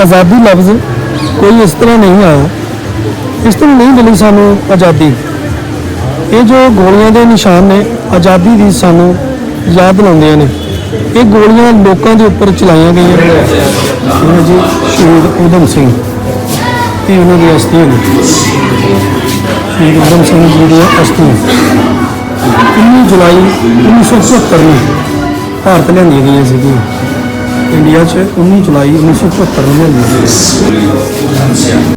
ਆਜ਼ਾਦੀ ਲਫ਼ਜ਼ ਕੋਈ ਇਸ ਤਰ੍ਹਾਂ ਨਹੀਂ ਆਇਆ। ਇਸ ਤਰ੍ਹਾਂ ਨਹੀਂ ਮਿਲੀ ਸਾਨੂੰ ਆਜ਼ਾਦੀ। ਇਹ ਜੋ ਗੋਲੀਆਂ ਦੇ ਨਿਸ਼ਾਨ ਨੇ, ਆਜ਼ਾਦੀ ਦੀ ਸਾਨੂੰ ਯਾਦ ਦਿਲਾਉਂਦੀਆਂ ਨੇ। ਇਹ ਗੋਲੀਆਂ ਲੋਕਾਂ ਦੇ ਉੱਪਰ ਚਲਾਈਆਂ ਗਈਆਂ ਨੇ। ਜੀ ਸ਼ਹੀਦ ਊਧਮ ਸਿੰਘ ਇਹ ਉਹਨਾਂ ਦੀ ਅਸਥੀਆਂ ਨੇ। ਸ਼ਹੀਦ ਊਧਮ ਸਿੰਘ ਜੀ ਦੀ ਅਸਥੀਆਂ। 19 ਜੁਲਾਈ 1977 ਨੂੰ ਭਾਰਤ ਲਿਆਂਦੀਆਂ ਗਈਆਂ ਸੀਗੀਆਂ। ਇੰਡੀਆ 'ਚ 19 ਜੁਲਾਈ 1977 ਨੂੰ ਲਿਆਂਦੀਆਂ ਗਈਆਂ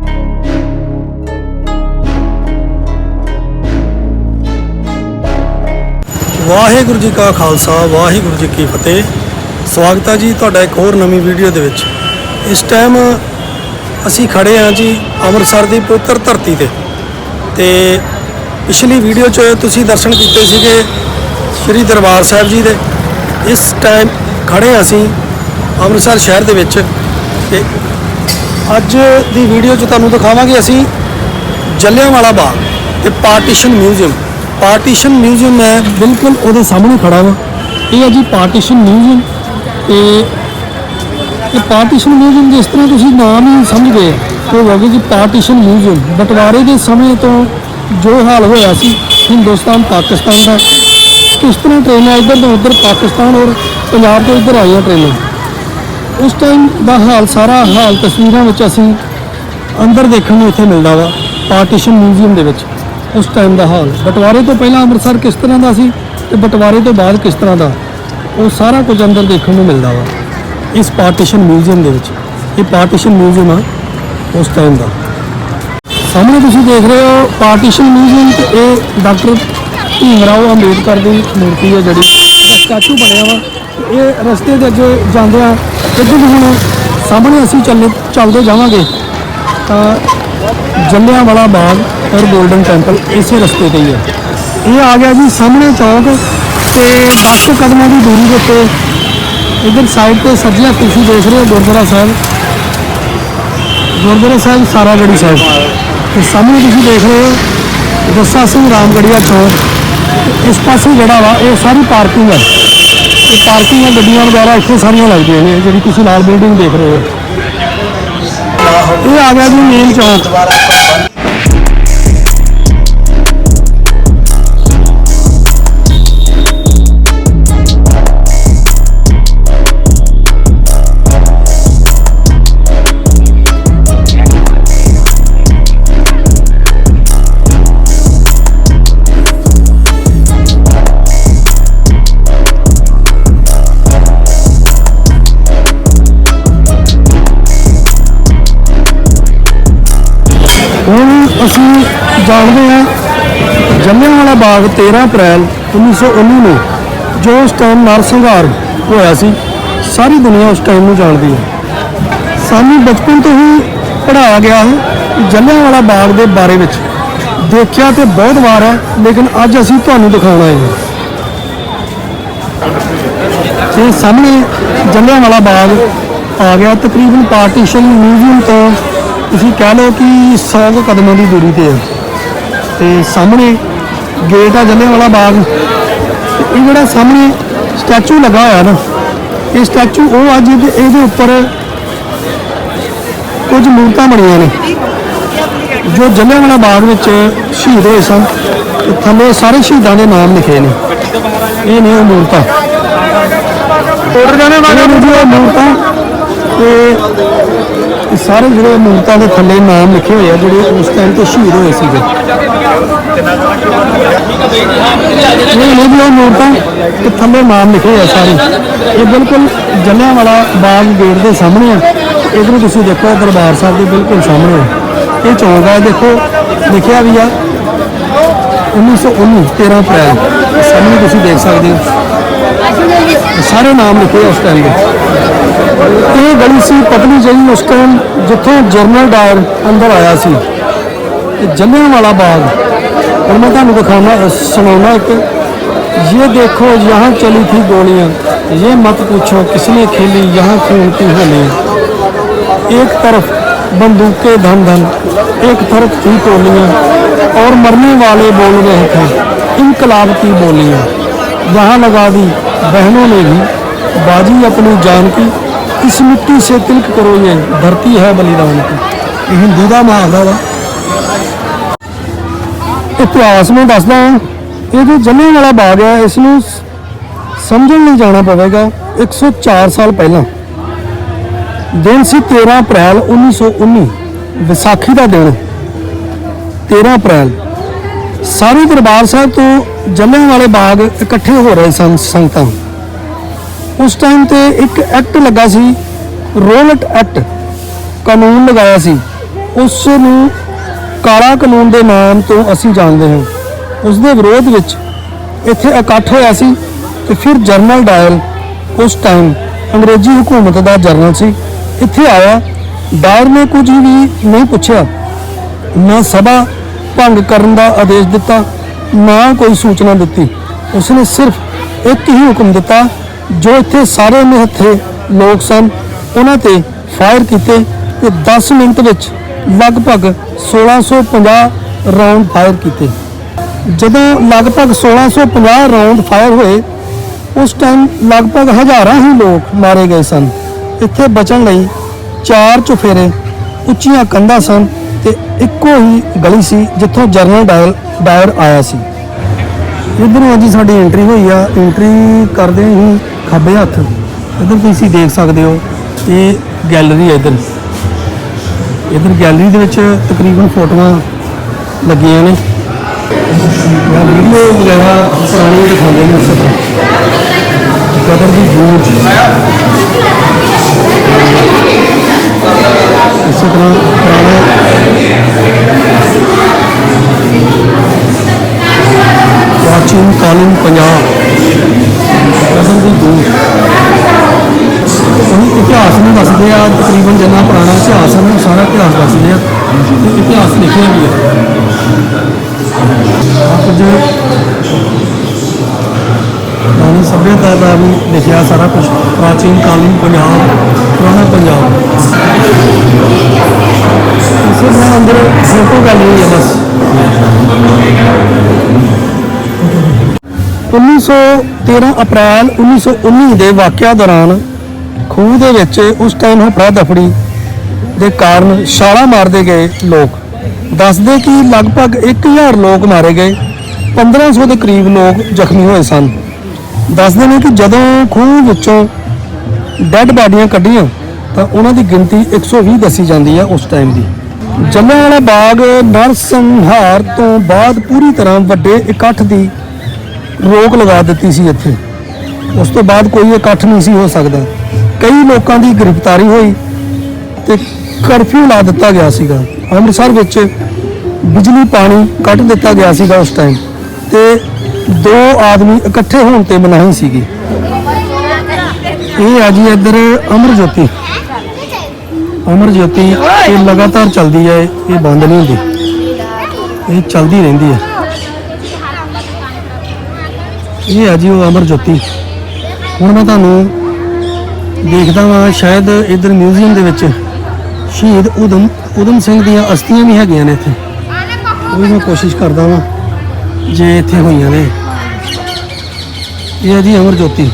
ਵਾਹਿਗੁਰੂ ਜੀ ਕਾ ਖਾਲਸਾ, ਵਾਹਿਗੁਰੂ ਜੀ ਕੀ ਫਤਿਹ। ਸਵਾਗਤ ਹੈ ਜੀ ਤੁਹਾਡਾ ਇੱਕ ਹੋਰ ਨਵੀਂ ਵੀਡੀਓ ਦੇ ਵਿੱਚ। ਇਸ ਟਾਈਮ ਅਸੀਂ ਖੜੇ ਹਾਂ ਜੀ ਅੰਮ੍ਰਿਤਸਰ ਦੀ ਪਵਿੱਤਰ ਧਰਤੀ ਤੇ। ਤੇ ਪਿਛਲੀ ਵੀਡੀਓ 'ਚ ਤੁਸੀਂ ਦਰਸ਼ਨ ਕੀਤੇ ਸੀਗੇ ਸ੍ਰੀ ਦਰਬਾਰ ਸਾਹਿਬ ਜੀ ਦੇ। ਇਸ ਟਾਈਮ ਖੜੇ ਅਸੀਂ ਅੰਮ੍ਰਿਤਸਰ ਸ਼ਹਿਰ ਦੇ ਵਿੱਚ ਤੇ ਅੱਜ ਦੀ ਵੀਡੀਓ 'ਚ ਤੁਹਾਨੂੰ ਦਿਖਾਵਾਂਗੇ ਅਸੀਂ ਜਲਿਆਂਵਾਲਾ ਬਾਗ ਤੇ ਪਾਰਟੀਸ਼ਨ ਮਿਊਜ਼ੀਅਮ। ਪਾਰਟੀਸ਼ਨ ਮਿਊਜ਼ੀਅਮ ਮੈਂ ਬਿਲਕੁਲ ਉਹਦੇ ਸਾਹਮਣੇ ਖੜਾ ਹਾਂ ਇਹ ਹੈ ਜੀ ਪਾਰਟੀਸ਼ਨ ਮਿਊਜ਼ੀਅਮ। ਤੇ ਇਹ ਪਾਰਟੀਸ਼ਨ ਮਿਊਜ਼ੀਅਮ ਜਿਸ ਤਰ੍ਹਾਂ ਤੁਸੀਂ ਨਾਮ ਹੀ ਸਮਝ ਗਏ ਉਹ ਹੋਗੇ ਜੀ ਪਾਰਟੀਸ਼ਨ ਮਿਊਜ਼ੀਅਮ। ਬਟਵਾਰੇ ਦੇ ਸਮੇਂ ਤੋਂ ਜੋ ਹਾਲ ਹੋਇਆ ਸੀ, ਹਿੰਦੁਸਤਾਨ, ਪਾਕਿਸਤਾਨ ਦਾ, ਕਿਸ ਤਰ੍ਹਾਂ ਟ੍ਰੇਨਾਂ ਇੱਧਰ ਤੋਂ ਉੱਧਰ ਪਾਕਿਸਤਾਨ ਔਰ ਪੰਜਾਬ ਤੋਂ ਇੱਧਰ ਆਈਆਂ ਟ੍ਰੇਨਾਂ? ਉਸ ਟਾਈਮ ਦਾ ਹਾਲ, ਸਾਰਾ ਹਾਲ ਤਸਵੀਰਾਂ ਵਿੱਚ ਅਸੀਂ ਅੰਦਰ ਦੇਖਣ ਨੂੰ ਇੱਥੇ ਮਿਲਦਾ ਵਾ, ਪਾਰਟੀਸ਼ਨ ਮਿਊਜ਼ੀਅਮ ਦੇ ਵਿੱਚ, ਉਸ ਟਾਈਮ ਦਾ ਹਾਲ। ਬਟਵਾਰੇ ਤੋਂ ਪਹਿਲਾਂ ਅੰਮ੍ਰਿਤਸਰ ਕਿਸ ਤਰ੍ਹਾਂ ਦਾ ਸੀ ਤੇ ਬਟਵਾਰੇ ਤੋਂ ਬਾਅਦ ਕਿਸ ਤਰ੍ਹਾਂ ਦਾ, ਉਹ ਸਾਰਾ ਕੁਝ ਅੰਦਰ ਦੇਖਣ ਨੂੰ ਮਿਲਦਾ ਵਾ, ਇਸ ਪਾਰਟੀਸ਼ਨ ਮਿਊਜ਼ੀਅਮ ਦੇ ਵਿੱਚ। ਇਹ ਪਾਰਟੀਸ਼ਨ ਮਿਊਜ਼ੀਅਮ ਆ, ਉਸ ਟਾਈਮ ਦਾ। ਸਾਹਮਣੇ ਤੁਸੀਂ ਦੇਖ ਰਹੇ ਹੋ, ਪਾਰਟੀਸ਼ਨ ਮਿਊਜ਼ੀਅਮ ਤੇ ਇਹ ਡਾਕਟਰ ਭੀਮ ਰਾਓ ਅੰਬੇਦਕਰ ਦੀ ਮੂਰਤੀ ਹੈ ਜਿਹੜੀ ਸਟੈਚੂ ਬਣਿਆ ਵਾ ਇਹ ਰਸਤੇ ਦੇ ਅੱਗੇ ਜਾਂਦੇ ਇੱਧਰ ਹੁਣ ਸਾਹਮਣੇ ਅਸੀਂ ਚੱਲੇ, ਚੱਲਦੇ ਜਾਵਾਂਗੇ, ਤਾਂ ਜਲਿਆਂ ਵਾਲਾ ਬਾਗ ਔਰ 골ਡਨ ਟੈਂਪਲ ਇਸੇ ਰਸਤੇ ਤੇ ਹੀ ਹੈ। ਇਹ ਆ ਗਿਆ ਜੀ ਸਾਹਮਣੇ ਚੌਕ ਤੇ 10 ਕਦਮਾਂ ਦੀ ਦੂਰੀ ਦੇ ਉੱਤੇ ਇਧਰ ਸਾਈਡ ਤੇ ਸੱਜੇ ਤੁਸੀਂ ਦੇਖ ਰਹੇ ਹੋ, ਗੁਰਦੁਆਰਾ ਸਾਹਿਬ। ਗੁਰਦੁਆਰਾ ਸਾਹਿਬ ਸਾਰਾਗੜੀ ਸਾਹਿਬ। ਤੇ ਸਾਹਮਣੇ ਤੁਸੀਂ ਦੇਖ ਰਹੇ ਹੋ ਦੱਸਾ ਸਿੰਘ ਰਾਮਗੜੀਆ ਚੌਕ। ਇਸ ਪਾਸੇ ਜਿਹੜਾ ਵਾ, ਇਹ ਸਾਰੀ ਪਾਰਕਿੰਗ ਹੈ। ਇਹ ਪਾਰਕਿੰਗ ਹੈ ਗੱਡੀਆਂ ਵਗੈਰਾ ਇੱਥੇ ਸਾਰੀਆਂ ਲੱਗਦੀਆਂ ਨੇ, ਜਿਹੜੀ ਤੁਸੀਂ ਲਾਲ ਬਿਲਡਿੰਗ ਦੇਖ ਰਹੇ ਹੋ। ਇਹ ਆ ਗਿਆ ਜੀ ਮੇਨ ਚੌਂਕ। ਅਸੀਂ ਜਾਣਦੇ ਹਾਂ ਜਲਿਆਂਵਾਲਾ ਬਾਗ 13 ਅਪ੍ਰੈਲ 1919 ਨੂੰ ਜੋ ਉਸ ਟਾਈਮ ਨਰਸੰਹਾਰ ਹੋਇਆ ਸੀ, ਸਾਰੀ ਦੁਨੀਆ ਉਸ ਟਾਈਮ ਨੂੰ ਜਾਣਦੀ ਹੈ। ਸਾਨੂੰ ਬਚਪਨ ਤੋਂ ਹੀ ਪੜ੍ਹਾਇਆ ਗਿਆ ਹੈ ਕਿ ਜਲਿਆਂਵਾਲਾ ਬਾਗ ਦੇ ਬਾਰੇ ਵਿੱਚ ਦੇਖਿਆ ਤੇ ਬਹੁਤ ਵਾਰ ਹੈ, ਲੇਕਿਨ ਅੱਜ ਅਸੀਂ ਤੁਹਾਨੂੰ ਦਿਖਾਉਣਾ ਹੈ। ਤੇ ਸਾਹਮਣੇ ਜਲਿਆਂਵਾਲਾ ਬਾਗ ਆ ਗਿਆ, ਤਕਰੀਬਨ ਪਾਰਟੀਸ਼ਨ ਮਿਊਜ਼ੀਅਮ ਤੋਂ ਤੁਸੀਂ ਕਹਿ ਲਓ ਕਿ 100 ਕੁ ਕਦਮਾਂ ਦੀ ਦੂਰੀ ਤੇ ਹੈ ਤੇ ਸਾਹਮਣੇ ਗੇਟ ਆ ਜਲਿਆਂਵਾਲਾ ਬਾਗ। ਤੇ ਇਹ ਜਿਹੜਾ ਸਾਹਮਣੇ ਸਟੈਚੂ ਲੱਗਾ ਹੋਇਆ ਨਾ ਇਹ ਸਟੈਚੂ ਉਹ ਆ ਜਿਹਦੇ ਇਹਦੇ ਉੱਪਰ ਕੁਝ ਮੂਰਤਾਂ ਬਣੀਆਂ ਨੇ ਜੋ ਜਲਿਆਂਵਾਲਾ ਬਾਗ ਵਿੱਚ ਸ਼ਹੀਦ ਹੋਏ ਸਨ ਤੇ ਥੱਲੇ ਸਾਰੇ ਸ਼ਹੀਦਾਂ ਦੇ ਨਾਮ ਲਿਖੇ ਨੇ। ਇਹ ਨੇ ਉਹ ਮੂਰਤਾਂ। ਟੋਟਰ ਜਾਣੇ ਵਾਲੇ ਮੂਰਤਾਂ ਤੇ ਇਹ ਸਾਰੇ ਜਿਹੜੇ ਮੂਰਤਾਂ ਦੇ ਥੱਲੇ ਨਾਮ ਲਿਖੇ ਹੋਏ ਆ, ਜਿਹੜੇ ਉਸ ਟਾਈਮ ਤੇ ਸ਼ਹੀਦ ਹੋਏ ਸੀਗੇ। ਇਹ ਨੇ ਵੀ ਉਹ ਮੂਰਤਾਂ ਤੇ ਥੱਲੇ ਨਾਮ ਲਿਖੇ ਹੋਏ ਆ ਸਾਰੇ। ਇਹ ਬਿਲਕੁਲ ਜਲਿਆਂਵਾਲਾ ਬਾਗ ਗੇਟ ਦੇ ਸਾਹਮਣੇ ਆ। ਇਧਰ ਤੁਸੀਂ ਦੇਖੋ ਦਰਬਾਰ ਸਾਹਿਬ ਦੇ ਬਿਲਕੁਲ ਸਾਹਮਣੇ ਆ। ਇਹ ਚੌਂਕ ਆ, ਦੇਖੋ, ਲਿਖਿਆ ਵੀ ਆ 1919 13 ਅਪ੍ਰੈਲ। ਸਾਹਮਣੇ ਤੁਸੀਂ ਦੇਖ ਸਕਦੇ ਹੋ। ਸਾਰੇ ਨਾਮ ਲਿਖੇ ਉਸ ਟਾਈਮ ਦੇ। ਇਹ ਗਲੀ ਸੀ ਪਤਲੀ ਜਿਹੀ ਉਸ ਟਾਈਮ ਜਿੱਥੋਂ ਜਰਨਲ ਡਾਇਰ ਅੰਦਰ ਆਇਆ ਸੀ ਤੇ ਜਲਿਆਂਵਾਲਾ ਬਾਗ ਹੁਣ ਮੈਂ ਤੁਹਾਨੂੰ ਦਿਖਾਉਣਾ ਸੁਣਾਉਣਾ ਇੱਕ ये देखो यहाँ चली थी गोलियाँ ये मत पूछो किसने खेली यहाँ खून की होलियाँ एक तरफ बंदूकें धन धन एक तरफ थी टोलियाँ और मरने वाले बोल रहे थे इनकलाब की बोलियाँ यहाँ लगा दी बहनों ने भी बाजी अपनी जान की इस मिट्टी से तिलक करो ये धरती है बलिदान की ਇਹ ਹਿੰਦੂ ਦਾ ਮੁਹਾਵਰਾ ਵਾ ਇਤਿਹਾਸ ਨੂੰ ਦੱਸਦਾ ਹਾਂ ਇਹ ਜੋ ਜੰਮੇ ਵਾਲਾ ਬਾਗ ਹੈ ਇਸ ਨੂੰ ਸ- ਸਮਝਣ ਲਈ ਜਾਣਾ ਪਵੇਗਾ 104 ਸਾਲ ਪਹਿਲਾਂ ਦਿਨ ਸੀ 13 ਅਪ੍ਰੈਲ 1919 ਵਿਸਾਖੀ ਦਾ ਦਿਨ 13 ਅਪ੍ਰੈਲ ਸਾਰੇ ਦਰਬਾਰ ਸਾਹਿਬ ਤੋਂ ਜੰਮੇ ਵਾਲੇ ਬਾਗ ਇਕੱਠੇ ਹੋ ਰਹੇ ਸਨ ਸੰਗਤਾਂ ਉਸ ਟਾਈਮ ਤੇ ਇੱਕ ਐਕਟ ਲੱਗਾ ਸੀ ਰੋਲਟ ਐਕਟ ਕਾਨੂੰਨ ਲਗਾਇਆ ਸੀ। ਉਸ ਨੂੰ ਕਾਲਾ ਕਾਨੂੰਨ ਦੇ ਨਾਮ ਤੋਂ ਅਸੀਂ ਜਾਣਦੇ ਹਾਂ। ਉਸ ਦੇ ਵਿਰੋਧ ਵਿੱਚ ਇੱਥੇ ਇਕੱਠ ਹੋਇਆ ਸੀ ਤੇ ਫਿਰ ਜਨਰਲ ਡਾਇਲ ਉਸ ਟਾਈਮ ਅੰਗਰੇਜ਼ੀ ਹਕੂਮਤ ਦਾ ਜਰਨਲ ਸੀ। ਇੱਥੇ ਆਇਆ ਡਾਇਰ ਨੇ ਕੁਝ ਵੀ ਨਹੀਂ ਪੁੱਛਿਆ। ਨਾ ਸਭਾ ਭੰਗ ਕਰਨ ਦਾ ਆਦੇਸ਼ ਦਿੱਤਾ, ਨਾ ਕੋਈ ਸੂਚਨਾ ਦਿੱਤੀ। ਉਸਨੇ ਸਿਰਫ ਇੱਕ ਹੀ ਹੁਕਮ ਦਿੱਤਾ ਜੋ ਇੱਥੇ ਸਾਰੇ ਨਿਹੱਥੇ ਲੋਕ ਸਨ, ਉਹਨਾਂ ਤੇ ਫਾਇਰ ਕੀਤੇ ਤੇ 10 ਮਿੰਟ ਵਿੱਚ ਲਗਭਗ 1650 ਰਾਉਂਡ ਫਾਇਰ ਕੀਤੇ। ਜਦੋਂ ਲਗਭਗ 1650 ਰਾਉਂਡ ਫਾਇਰ ਹੋਏ, ਉਸ ਟਾਈਮ ਲਗਭਗ ਹਜ਼ਾਰਾਂ ਹੀ ਲੋਕ ਮਾਰੇ ਗਏ ਸਨ। ਇੱਥੇ ਬਚਣ ਲਈ ਚਾਰ ਚੁਫੇਰੇ ਉੱਚੀਆਂ ਕੰਧਾਂ ਸਨ ਤੇ ਇੱਕੋ ਹੀ ਗਲੀ ਸੀ, ਜਿੱਥੋਂ ਜਰਨਲ ਡਾਇਲ ਡਾਇਰ ਆਇਆ ਸੀ। ਇਧਰੋਂ ਅੱਜ ਸਾਡੀ ਐਂਟਰੀ ਹੋਈ ਆ। ਐਂਟਰੀ ਕਰਦੇ ਹੀ ਖੱਬੇ ਹੱਥ। ਇਧਰ ਤੁਸੀਂ ਦੇਖ ਸਕਦੇ ਹੋ, ਇਹ ਗੈਲਰੀ ਹੈ ਇਧਰ। ਇਧਰ ਗੈਲਰੀ ਦੇ ਵਿੱਚ ਤਕਰੀਬਨ ਫੋਟੋਆਂ ਲੱਗੀਆਂ ਨੇ। ਵੀਡੀਓ ਵਗੈਰਾ ਪੁਰਾਣੀ ਦਿਖਾਉਂਦੇ ਨੇ ਉਸੇ ਤਰ੍ਹਾਂ। ਕਦਰ ਦੀ ਗੂੰਜ ਇਸੇ ਤਰ੍ਹਾਂ ਪੁਰਾਣੇ ਪ੍ਰਾਚੀਨ ਕਾਲੀਨ ਪੰਜਾਬ। ਕਦਰ ਦੀ ਗੂੰਜ ਉਹ ਇਤਿਹਾਸ ਨੂੰ ਦੱਸਦੇ ਆ, ਤਕਰੀਬਨ ਜਿੰਨਾ ਪੁਰਾਣਾ ਇਤਿਹਾਸ ਹੈ ਸਾਰਾ ਇਤਿਹਾਸ ਦੱਸਦੇ ਆ। ਇਤਿਹਾਸ ਲਿਖਿਆ ਵੀ ਹੈ ਆਹ ਪੁਰਾਣੀ ਸਭਿਅਤਾ ਦਾ ਵੀ ਲਿਖਿਆ ਸਾਰਾ ਕੁਝ ਪ੍ਰਾਚੀਨ ਕਾਲੀਨ ਪੰਜਾਬ, ਪੁਰਾਣਾ ਪੰਜਾਬ। ਇਸੇ ਤਰ੍ਹਾਂ ਅੰਦਰ ਫੋਟੋ ਗੈਲਰੀ ਹੈ ਬਸ। 1913 ਅਪ੍ਰੈਲ 1919 ਦੇ ਵਾਕਿਆ ਦੌਰਾਨ ਖੂਹ ਦੇ ਵਿੱਚ ਉਸ ਟਾਈਮ ਹਫੜਾ ਦਫੜੀ ਦੇ ਕਾਰਨ ਛਾਲਾਂ ਮਾਰਦੇ ਗਏ ਲੋਕ। ਦੱਸਦੇ ਕਿ ਲਗਭਗ 1000 ਲੋਕ ਮਾਰੇ ਗਏ 1500 ਦੇ ਕਰੀਬ ਲੋਕ ਜ਼ਖਮੀ ਹੋਏ ਸਨ। ਦੱਸਦੇ ਨੇ ਕਿ ਜਦੋਂ ਖੂਹ ਵਿੱਚੋਂ ਡੈੱਡ ਬਾਡੀਆਂ ਕੱਢੀਆਂ, ਤਾਂ ਉਹਨਾਂ ਦੀ ਗਿਣਤੀ 120 ਦੱਸੀ ਜਾਂਦੀ ਹੈ ਉਸ ਟਾਈਮ ਦੀ। ਜਲਿਆਂਵਾਲਾ ਬਾਗ ਨਰਸੰਹਾਰ ਤੋਂ ਬਾਅਦ ਪੂਰੀ ਤਰ੍ਹਾਂ ਵੱਡੇ ਇਕੱਠ ਦੀ ਰੋਕ ਲਗਾ ਦਿੱਤੀ ਸੀ ਇੱਥੇ। ਉਸ ਤੋਂ ਬਾਅਦ ਕੋਈ ਇਕੱਠ ਨਹੀਂ ਸੀ ਹੋ ਸਕਦਾ। ਕਈ ਲੋਕਾਂ ਦੀ ਗ੍ਰਿਫਤਾਰੀ ਹੋਈ ਤੇ ਕਰਫਿਊ ਲਾ ਦਿੱਤਾ ਗਿਆ ਸੀਗਾ। ਅੰਮ੍ਰਿਤਸਰ ਵਿੱਚ ਬਿਜਲੀ, ਪਾਣੀ ਕੱਟ ਦਿੱਤਾ ਗਿਆ ਸੀਗਾ ਉਸ ਟਾਈਮ ਤੇ ਦੋ ਆਦਮੀ ਇਕੱਠੇ ਹੋਣ ਤੇ ਮਨਾਹੀ ਸੀਗੀ। ਇਹ ਆ ਜੀ ਇੱਧਰ ਅਮਰ ਜੋਤੀ ਅਮਰ ਜੋਤੀ ਇਹ ਲਗਾਤਾਰ ਚੱਲਦੀ ਹੈ ਇਹ ਬੰਦ ਨਹੀਂ ਹੁੰਦੀ। ਇਹ ਚੱਲਦੀ ਰਹਿੰਦੀ ਹੈ। ਇਹ ਆ ਜੀ ਉਹ ਅਮਰ ਜੋਤੀ। ਹੁਣ ਮੈਂ ਤੁਹਾਨੂੰ ਦੇਖਦਾ ਵਾਂ, ਸ਼ਾਇਦ ਇਧਰ ਮਿਊਜ਼ੀਅਮ ਦੇ ਵਿੱਚ ਸ਼ਹੀਦ ਉਦਮ ਉਦਮ ਸਿੰਘ ਦੀਆਂ ਅਸਥੀਆਂ ਵੀ ਹੈਗੀਆਂ ਨੇ ਇੱਥੇ। ਉਹ ਵੀ ਮੈਂ ਕੋਸ਼ਿਸ਼ ਕਰਦਾ ਵਾਂ ਜੇ ਇੱਥੇ ਹੋਈਆਂ ਨੇ। ਇਹ ਹੈ ਜੀ ਅਮਰ ਜੋਤੀ।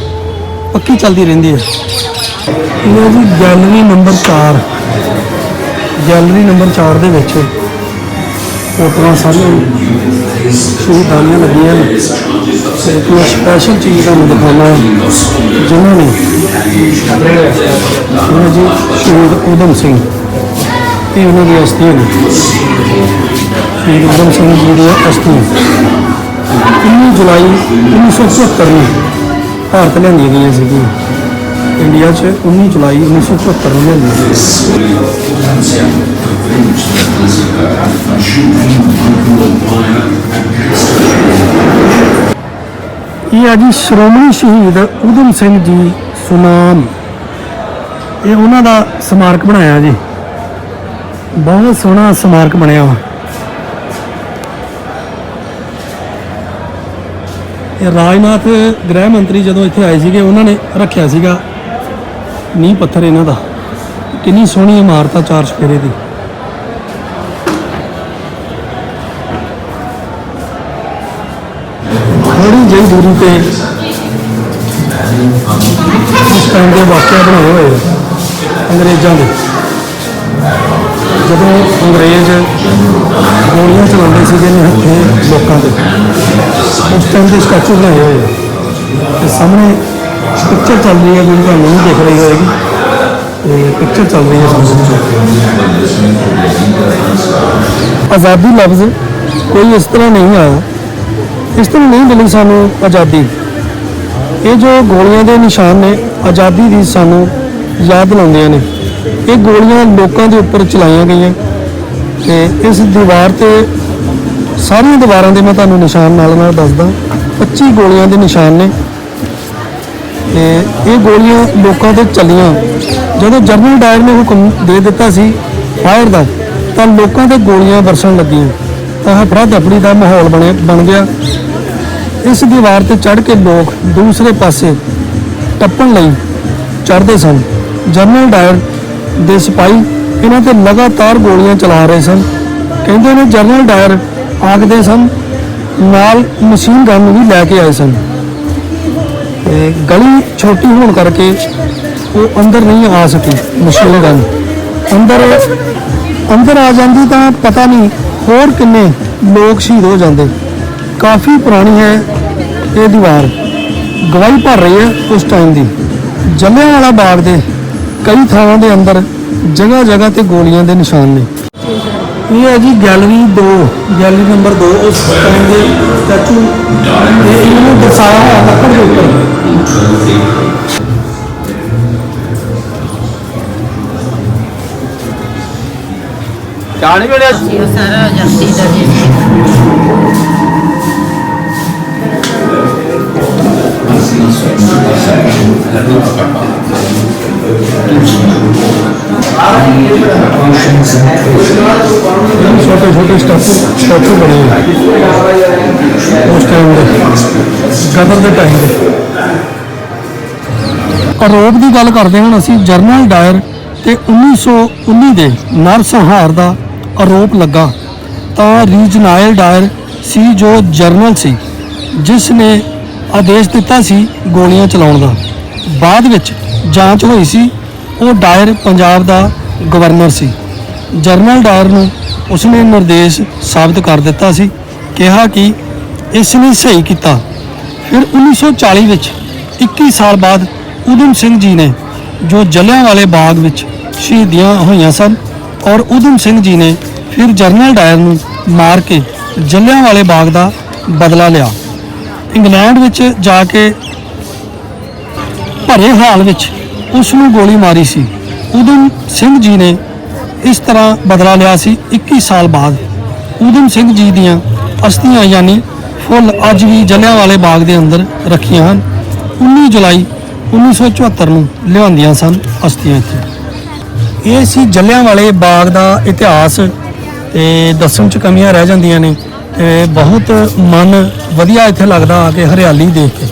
ਪੱਕੀ ਚੱਲਦੀ ਰਹਿੰਦੀ ਹੈ ਇਹ ਹੈ ਜੀ ਗੈਲਰੀ ਨੰਬਰ 4 ਗੈਲਰੀ ਨੰਬਰ 4 ਦੇ ਵਿੱਚ ਫੋਟੋਆਂ ਸਾਰੀਆਂ ਸ਼ਹੀਦਾਨੀਆਂ ਲੱਗੀਆਂ ਨੇ। ਤੇ ਇੱਕ ਮੈਂ ਸਪੈਸ਼ਲ ਚੀਜ਼ ਤੁਹਾਨੂੰ ਦਿਖਾਉਣਾ ਹੈ ਜਿਨ੍ਹਾਂ ਨੇ ਇਹ ਜੀ ਸ਼ਹੀਦ ਉਦਮ ਸਿੰਘ ਇਹ ਉਹਨਾਂ ਦੀ ਅਸਥੀਆਂ ਨੇ ਸ਼ਹੀਦ ਉਦਮ ਸਿੰਘ ਜੀ ਦੀ ਅਸਥੀਆਂ 19 ਜੁਲਾਈ 1974 ਨੂੰ ਭਾਰਤ ਲਿਆਂਦੀਆਂ ਗਈਆਂ ਸੀਗੀਆਂ ਇੰਡੀਆ 'ਚ 19 ਜੁਲਾਈ 1974 ਨੂੰ ਲਿਆਂਦੀਆਂ ਗਈਆਂ ਇਹ ਆ ਜੀ ਸ਼੍ਰੋਮਣੀ ਸ਼ਹੀਦ ਉਦਮ ਸਿੰਘ ਜੀ ਸੁਨਾਮ। ਇਹ ਉਹਨਾਂ ਦਾ ਸਮਾਰਕ ਬਣਾਇਆ ਜੀ। ਬਹੁਤ ਸੋਹਣਾ ਸਮਾਰਕ ਬਣਿਆ ਵਾ। ਇਹ ਰਾਜਨਾਥ ਗ੍ਰਹਿ ਮੰਤਰੀ ਜਦੋਂ ਇੱਥੇ ਆਏ ਸੀਗੇ, ਉਹਨਾਂ ਨੇ ਰੱਖਿਆ ਸੀਗਾ ਨੀਂਹ ਪੱਥਰ ਇਹਨਾਂ ਦਾ। ਕਿੰਨੀ ਸੋਹਣੀ ਇਮਾਰਤ ਆ ਚਾਰ ਸਪੇਰੇ ਦੀ। ਥੋੜੀ ਜਿਹੀ ਦੂਰੀ ਤੇ ਇਸ ਟਾਈਮ ਦੇ ਵਾਕਿਆ ਬਣਾਏ ਹੋਏ ਅੰਗਰੇਜ਼ਾਂ ਦੇ। ਜਦੋਂ ਅੰਗਰੇਜ਼ ਗੋਲੀਆਂ ਚਲਾਉਂਦੇ ਸੀਗੇ ਨਿਹੱਥੇ ਲੋਕਾਂ ਤੇ, ਉਸ ਟਾਈਮ ਦੇ ਸਟੈਚੂ ਬਣਾਏ ਹੋਏ ਆ। ਤੇ ਸਾਹਮਣੇ ਪਿਕਚਰ ਚੱਲ ਰਹੀ ਹੈ, ਜਿਹੜੀ ਤੁਹਾਨੂੰ ਨਹੀਂ ਦਿਖ ਰਹੀ ਹੋਏਗੀ। ਤੇ ਪਿਕਚਰ ਚੱਲ ਰਹੀ ਹੈ ਸਾਹਮਣੇ। ਆਜ਼ਾਦੀ ਲਫ਼ਜ਼ ਕੋਈ ਇਸ ਤਰ੍ਹਾਂ ਨਹੀਂ ਆਇਆ। ਇਸ ਤੋਂ ਨਹੀਂ ਮਿਲੀ ਸਾਨੂੰ ਆਜ਼ਾਦੀ। ਇਹ ਜੋ ਗੋਲੀਆਂ ਦੇ ਨਿਸ਼ਾਨ ਨੇ, ਆਜ਼ਾਦੀ ਦੀ ਸਾਨੂੰ ਯਾਦ ਦਿਲਾਉਂਦੀਆਂ ਨੇ। ਇਹ ਗੋਲੀਆਂ ਲੋਕਾਂ ਦੇ ਉੱਪਰ ਚਲਾਈਆਂ ਗਈਆਂ। ਤੇ ਇਸ ਦੀਵਾਰ ਤੇ, ਸਾਰੀਆਂ ਦੀਵਾਰਾਂ ਦੇ ਮੈਂ ਤੁਹਾਨੂੰ ਨਿਸ਼ਾਨ ਨਾਲ ਨਾਲ ਦੱਸਦਾ 25 ਗੋਲੀਆਂ ਦੇ ਨਿਸ਼ਾਨ ਨੇ। ਤੇ ਇਹ ਗੋਲੀਆਂ ਲੋਕਾਂ ਤੇ ਚੱਲੀਆਂ। ਜਦੋਂ ਜਨਰਲ ਡਾਇਰ ਨੇ ਹੁਕਮ ਦੇ ਦਿੱਤਾ ਸੀ ਫਾਇਰ ਦਾ, ਤਾਂ ਲੋਕਾਂ ਤੇ ਗੋਲੀਆਂ ਵਰਸਣ ਲੱਗੀਆਂ। ਹਫੜਾ ਦਫੜੀ ਦਾ ਮਾਹੌਲ ਬਣਿਆ ਬਣ ਗਿਆ। ਇਸ ਦੀਵਾਰ ਤੇ ਚੜ੍ਹ ਕੇ ਲੋਕ ਦੂਸਰੇ ਪਾਸੇ ਟੱਪਣ ਲਈ ਚੜ੍ਹਦੇ ਸਨ। ਜਨਰਲ ਡਾਇਰ ਦੇ ਸਿਪਾਹੀ ਇਹਨਾਂ ਤੇ ਲਗਾਤਾਰ ਗੋਲੀਆਂ ਚਲਾ ਰਹੇ ਸਨ। ਕਹਿੰਦੇ ਨੇ ਜਨਰਲ ਡਾਇਰ ਆਖਦੇ ਸਨ, ਨਾਲ ਮਸ਼ੀਨ ਗਨ ਵੀ ਲੈ ਕੇ ਆਏ ਸਨ। ਤੇ ਗਲੀ ਛੋਟੀ ਹੋਣ ਕਰਕੇ ਉਹ ਅੰਦਰ ਨਹੀਂ ਆ ਸਕੀ ਮਸ਼ੀਨ ਗਨ। ਅੰਦਰ ਅੰਦਰ ਆ ਜਾਂਦੀ ਤਾਂ ਪਤਾ ਨਹੀਂ ਹੋਰ ਕਿੰਨੇ ਲੋਕ ਸ਼ਹੀਦ ਹੋ ਜਾਂਦੇ? ਕਾਫੀ ਪੁਰਾਣੀ ਹੈ ਇਹ ਦੀਵਾਰ। ਗਵਾਹੀ ਭਰ ਰਹੀ ਹੈ ਉਸ ਟਾਈਮ ਦੀ। ਜਲਿਆਂਵਾਲਾ ਬਾਗ ਦੇ ਕਈ ਥਾਵਾਂ ਦੇ ਅੰਦਰ ਜਗ੍ਹਾ ਜਗ੍ਹਾ ਤੇ ਗੋਲੀਆਂ ਦੇ ਨਿਸ਼ਾਨ ਨੇ। ਇਹ ਹੈ ਜੀ ਗੈਲਰੀ 2 ਗੈਲਰੀ ਨੰਬਰ 2 ਉਸ ਟਾਈਮ ਦੇ ਸਟੈਚੂ ਤੇ ਇਹਨੂੰ ਦਰਸਾਇਆ ਹੋਇਆ ਲੱਕੜ ਦੇ ਉੱਪਰ। ਇਹ ਸਾਰਾ ਜਲਦੀ ਦਾ ਜੀ ਛੋਟੇ ਛੋਟੇ ਸਟੈਚੂ ਸਟੈਚੂ ਬਣੇ ਹੋਏ ਉਸ ਟਾਈਮ ਦੇ ਗਦਰ ਦੇ ਟਾਈਮ ਦੇ। ਆਰੋਪ ਦੀ ਗੱਲ ਕਰਦੇ ਹਾਂ ਅਸੀਂ ਜਰਨਲ ਡਾਇਰ ਤੇ 1919 ਦੇ ਨਰਸੰਹਾਰ ਦਾ ਆਰੋਪ ਲੱਗਾ, ਤਾਂ ਰੀਜਨਾਇਲ ਡਾਇਰ ਸੀ ਜੋ ਜਰਨਲ ਸੀ, ਜਿਸ ਨੇ ਆਦੇਸ਼ ਦਿੱਤਾ ਸੀ ਗੋਲੀਆਂ ਚਲਾਉਣ ਦਾ। ਬਾਅਦ ਵਿੱਚ ਜਾਂਚ ਹੋਈ ਸੀ, ਉਹ ਡਾਇਰ ਪੰਜਾਬ ਦਾ ਗਵਰਨਰ ਸੀ। ਜਰਨਲ ਡਾਇਰ ਨੂੰ ਉਸਨੇ ਨਿਰਦੇਸ਼ ਸਾਬਤ ਕਰ ਦਿੱਤਾ ਸੀ, ਕਿਹਾ ਕਿ ਇਸ ਨੇ ਸਹੀ ਕੀਤਾ। ਫਿਰ 1940 ਵਿੱਚ 21 ਸਾਲ ਬਾਅਦ ਊਧਮ ਸਿੰਘ ਜੀ ਨੇ, ਜੋ ਜਲਿਆਂਵਾਲੇ ਬਾਗ ਵਿੱਚ ਸ਼ਹੀਦੀਆਂ ਹੋਈਆਂ ਸਨ, ਔਰ ਊਧਮ ਸਿੰਘ ਜੀ ਨੇ ਫਿਰ ਜਰਨਲ ਡਾਇਰ ਨੂੰ ਮਾਰ ਕੇ ਜਲਿਆਂਵਾਲੇ ਬਾਗ ਦਾ ਬਦਲਾ ਲਿਆ। ਇੰਗਲੈਂਡ ਵਿੱਚ ਜਾ ਕੇ ਭਰੇ ਹਾਲ ਵਿੱਚ ਉਸ ਨੂੰ ਗੋਲੀ ਮਾਰੀ ਸੀ। ਊਧਮ ਸਿੰਘ ਜੀ ਨੇ ਇਸ ਤਰ੍ਹਾਂ ਬਦਲਾ ਲਿਆ ਸੀ 21 ਸਾਲ ਬਾਅਦ। ਊਧਮ ਸਿੰਘ ਜੀ ਦੀਆਂ ਅਸਥੀਆਂ ਯਾਨੀ ਫੁੱਲ ਅੱਜ ਵੀ ਜਲਿਆਂਵਾਲੇ ਬਾਗ ਦੇ ਅੰਦਰ ਰੱਖੀਆਂ ਹਨ। 19 ਜੁਲਾਈ 1974 ਨੂੰ ਲਿਆਂਦੀਆਂ ਸਨ ਅਸਥੀਆਂ ਇੱਥੇ। ਇਹ ਸੀ ਜਲਿਆਂਵਾਲੇ ਬਾਗ ਦਾ ਇਤਿਹਾਸ। ਤੇ ਦੱਸਣ ਚ ਕਮੀਆਂ ਰਹਿ ਜਾਂਦੀਆਂ ਨੇ ਤੇ ਬਹੁਤ ਮਨ ਵਧੀਆ ਇੱਥੇ ਲੱਗਦਾ ਆ ਕੇ ਹਰਿਆਲੀ ਦੇਖ ਕੇ।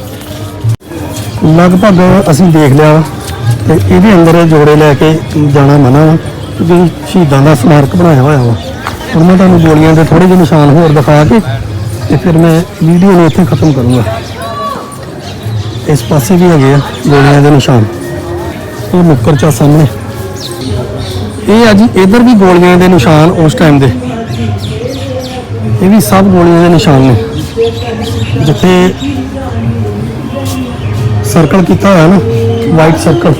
ਲਗਭਗ ਅਸੀਂ ਦੇਖ ਲਿਆ ਵਾ ਤੇ ਇਹਦੇ ਅੰਦਰ ਜੋੜੇ ਲੈ ਕੇ ਜਾਣਾ ਮਨਾ ਵਾ, ਕਿਉਂਕਿ ਸ਼ਹੀਦਾਂ ਦਾ ਸਮਾਰਕ ਬਣਾਇਆ ਹੋਇਆ ਵਾ। ਹੁਣ ਮੈਂ ਤੁਹਾਨੂੰ ਗੋਲੀਆਂ ਦੇ ਥੋੜੇ ਜਿਹੇ ਨਿਸ਼ਾਨ ਹੋਰ ਦਿਖਾ ਕੇ ਤੇ ਫਿਰ ਮੈਂ ਵੀਡੀਓ ਨੂੰ ਇੱਥੇ ਖਤਮ ਕਰੂੰਗਾ। ਇਸ ਪਾਸੇ ਵੀ ਹੈਗੇ ਆ ਗੋਲੀਆਂ ਦੇ ਨਿਸ਼ਾਨ। ਉਹ ਨੁੱਕਰ ਚਾ ਸਾਹਮਣੇ। ਇਹ ਆ ਜੀ, ਇਧਰ ਵੀ ਗੋਲੀਆਂ ਦੇ ਨਿਸ਼ਾਨ ਉਸ ਟਾਈਮ ਦੇ। ਇਹ ਵੀ ਸਭ ਗੋਲੀਆਂ ਦੇ ਨਿਸ਼ਾਨ ਨੇ। ਜਿੱਥੇ ਸਰਕਲ ਕੀਤਾ ਹੋਇਆ ਨਾ ਵਾਈਟ ਸਰਕਲ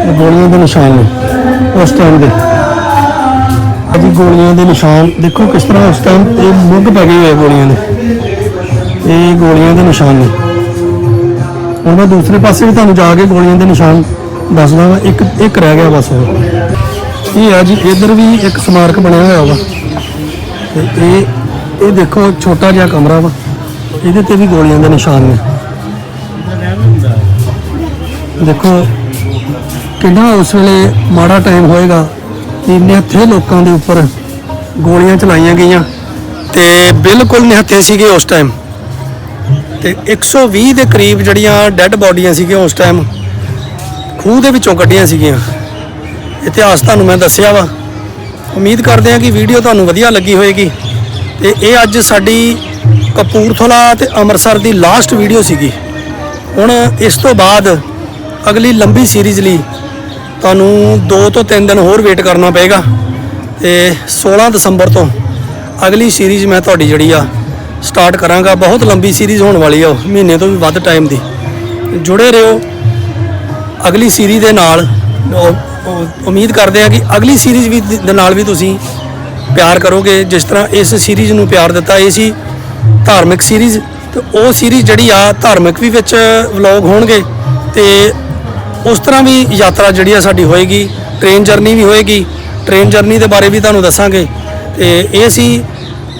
ਇਹ ਗੋਲੀਆਂ ਦੇ ਨਿਸ਼ਾਨ ਨੇ ਉਸ ਟਾਈਮ ਦੇ। ਅਜੀ ਗੋਲੀਆਂ ਦੇ ਨਿਸ਼ਾਨ, ਦੇਖੋ ਕਿਸ ਤਰ੍ਹਾਂ ਉਸ ਟਾਈਮ ਇਹ ਮੁੱਗ ਪੈ ਗਏ ਹੋਏ ਗੋਲੀਆਂ ਦੇ। ਇਹ ਗੋਲੀਆਂ ਦੇ ਨਿਸ਼ਾਨ ਨੇ। ਹੁਣ ਮੈਂ ਦੂਸਰੇ ਪਾਸੇ ਵੀ ਤੁਹਾਨੂੰ ਜਾ ਕੇ ਗੋਲੀਆਂ ਦੇ ਨਿਸ਼ਾਨ ਦੱਸਦਾ ਵਾਂ। ਇੱਕ ਇੱਕ ਰਹਿ ਗਿਆ ਬਸ ਹੋਰ। ਇਹ ਆ ਜੀ, ਇਧਰ ਵੀ ਇੱਕ ਸਮਾਰਕ ਬਣਿਆ ਹੋਇਆ ਵਾ। ਤੇ ਇਹ ਇਹ ਦੇਖੋ, ਛੋਟਾ ਜਿਹਾ ਕਮਰਾ ਵਾ। ਇਹਦੇ ਤੇ ਵੀ ਗੋਲੀਆਂ ਦੇ ਨਿਸ਼ਾਨ ਨੇ। ਦੇਖੋ, ਕਿੰਨਾ ਉਸ ਵੇਲੇ ਮਾੜਾ ਟਾਈਮ ਹੋਏਗਾ ਕਿ ਨਿਹੱਥੇ ਲੋਕਾਂ ਦੇ ਉੱਪਰ ਗੋਲੀਆਂ ਚਲਾਈਆਂ ਗਈਆਂ। ਤੇ ਬਿਲਕੁਲ ਨਿਹੱਥੇ ਸੀਗੇ ਉਸ ਟਾਈਮ ਤੇ 120 ਦੇ ਕਰੀਬ ਜਿਹੜੀਆਂ ਡੈੱਡ ਬਾਡੀਆਂ ਸੀਗੀਆਂ ਉਸ ਟਾਈਮ ਖੂਹ ਦੇ ਵਿੱਚੋਂ ਕੱਢੀਆਂ ਸੀਗੀਆਂ। ਇਤਿਹਾਸ ਤੁਹਾਨੂੰ ਮੈਂ ਦੱਸਿਆ ਵਾ। ਉਮੀਦ ਕਰਦੇ ਹਾਂ ਕਿ ਵੀਡੀਓ ਤੁਹਾਨੂੰ ਵਧੀਆ ਲੱਗੀ ਹੋਏਗੀ। ਤੇ ਇਹ ਅੱਜ ਸਾਡੀ ਕਪੂਰਥਲਾ ਤੇ ਅੰਮ੍ਰਿਤਸਰ ਦੀ ਲਾਸਟ ਵੀਡੀਓ ਸੀਗੀ। ਹੁਣ ਇਸ ਤੋਂ ਬਾਅਦ ਅਗਲੀ ਲੰਬੀ ਸੀਰੀਜ਼ ਲਈ ਤੁਹਾਨੂੰ 2 ਤੋਂ 3 ਦਿਨ ਹੋਰ ਵੇਟ ਕਰਨਾ ਪਏਗਾ। ਤੇ 16 ਦਸੰਬਰ ਤੋਂ ਅਗਲੀ ਸੀਰੀਜ਼ ਮੈਂ ਤੁਹਾਡੀ ਜਿਹੜੀ ਆ ਸਟਾਰਟ ਕਰਾਂਗਾ। ਬਹੁਤ ਲੰਬੀ ਸੀਰੀਜ਼ ਹੋਣ ਵਾਲੀ ਆ ਉਹ, ਮਹੀਨੇ ਤੋਂ ਵੀ ਵੱਧ ਟਾਈਮ ਦੀ। ਜੁੜੇ ਰਹੋ ਅਗਲੀ ਸੀਰੀਜ਼ ਦੇ ਨਾਲ। ਉਹ ਉਮੀਦ ਕਰਦੇ ਹਾਂ ਕਿ ਅਗਲੀ ਸੀਰੀਜ਼ ਵੀ ਦੇ ਨਾਲ ਵੀ ਤੁਸੀਂ ਪਿਆਰ ਕਰੋਗੇ। ਜਿਸ ਤਰ੍ਹਾਂ ਇਸ ਸੀਰੀਜ਼ ਨੂੰ ਪਿਆਰ ਦਿੱਤਾ, ਇਹ ਸੀ ਧਾਰਮਿਕ ਸੀਰੀਜ਼ ਤੇ ਉਹ ਸੀਰੀਜ਼ ਜਿਹੜੀ ਆ, ਧਾਰਮਿਕ ਵੀ ਵਿੱਚ ਵਲੌਗ ਹੋਣਗੇ ਤੇ ਉਸ ਤਰ੍ਹਾਂ ਵੀ ਯਾਤਰਾ ਜਿਹੜੀ ਆ ਸਾਡੀ ਹੋਏਗੀ ਟ੍ਰੇਨ ਜਰਨੀ ਵੀ ਹੋਏਗੀ। ਟ੍ਰੇਨ ਜਰਨੀ ਦੇ ਬਾਰੇ ਵੀ ਤੁਹਾਨੂੰ ਦੱਸਾਂਗੇ। ਤੇ ਇਹ ਸੀ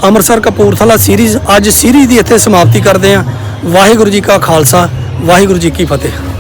ਅੰਮ੍ਰਿਤਸਰ ਕਪੂਰਥਲਾ ਸੀਰੀਜ਼ ਅੱਜ ਸੀਰੀਜ਼ ਦੀ ਇੱਥੇ ਸਮਾਪਤੀ ਕਰਦੇ ਹਾਂ। ਵਾਹਿਗੁਰੂ ਜੀ ਕਾ ਖਾਲਸਾ, ਵਾਹਿਗੁਰੂ ਜੀ ਕੀ ਫਤਿਹ।